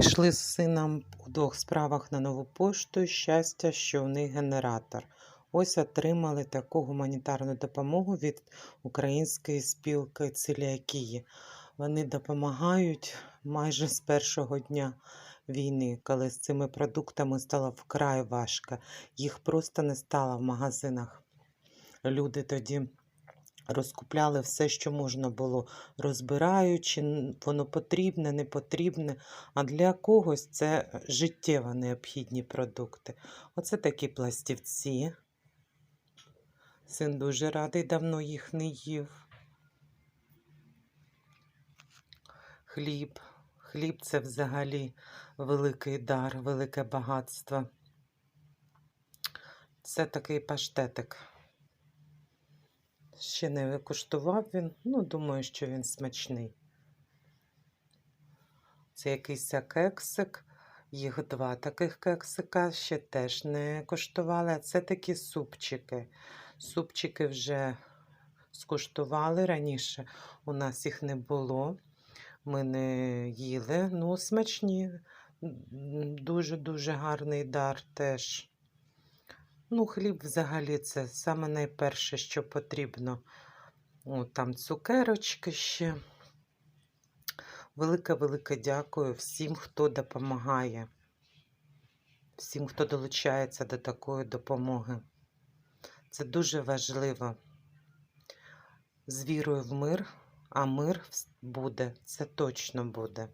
Йшли з сином у двох справах на нову пошту. Щастя, що в них генератор. Ось отримали таку гуманітарну допомогу від Української спілки целіакії. Вони допомагають майже з першого дня війни, коли з цими продуктами стало вкрай важко. Їх просто не стало в магазинах. Люди тоді розкупляли все, що можна було, розбираючи, воно потрібне, не потрібне. А для когось це життєво необхідні продукти. Оце такі пластівці. Син дуже радий, давно їх не їв. Хліб. Хліб це взагалі великий дар, велике багатство. Це такий паштетик. Ще не куштував він. Ну, думаю, що він смачний. Це якийсь кексик. Їх два таких кексика ще теж не куштували. Це такі супчики. Супчики вже скуштували раніше. У нас їх не було. Ми не їли. Ну, смачні. Дуже-дуже гарний дар теж. Ну, хліб взагалі це саме найперше, що потрібно. О, там цукерочки ще. Велике-велике дякую всім, хто допомагає, всім, хто долучається до такої допомоги. Це дуже важливо. З вірою в мир, а мир буде, це точно буде.